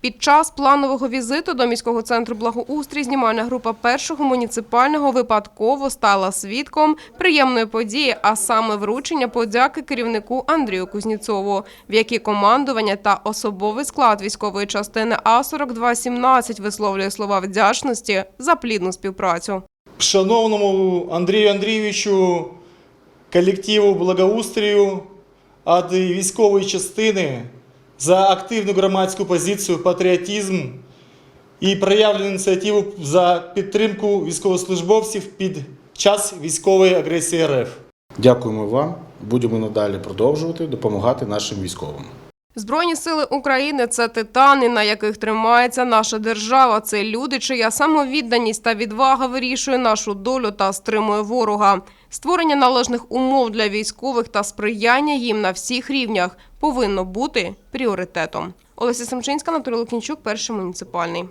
Під час планового візиту до міського центру благоустрій знімальна група першого муніципального випадково стала свідком приємної події, а саме вручення подяки керівнику Андрію Кузніцову, в якій командування та особовий склад військової частини А-4217 висловлює слова вдячності за плідну співпрацю. Шановному Андрію Андрійовичу, колективу благоустрію від військової частини за активну громадську позицію, патріотизм і проявлену ініціативу за підтримку військовослужбовців під час військової агресії РФ. Дякуємо вам. Будемо надалі продовжувати допомагати нашим військовим. Збройні сили України це титани, на яких тримається наша держава. Це люди, чия самовідданість та відвага вирішує нашу долю та стримує ворога. Створення належних умов для військових та сприяння їм на всіх рівнях повинно бути пріоритетом. Олеся Семчинська, Анатолій Лукінчук, перший муніципальний.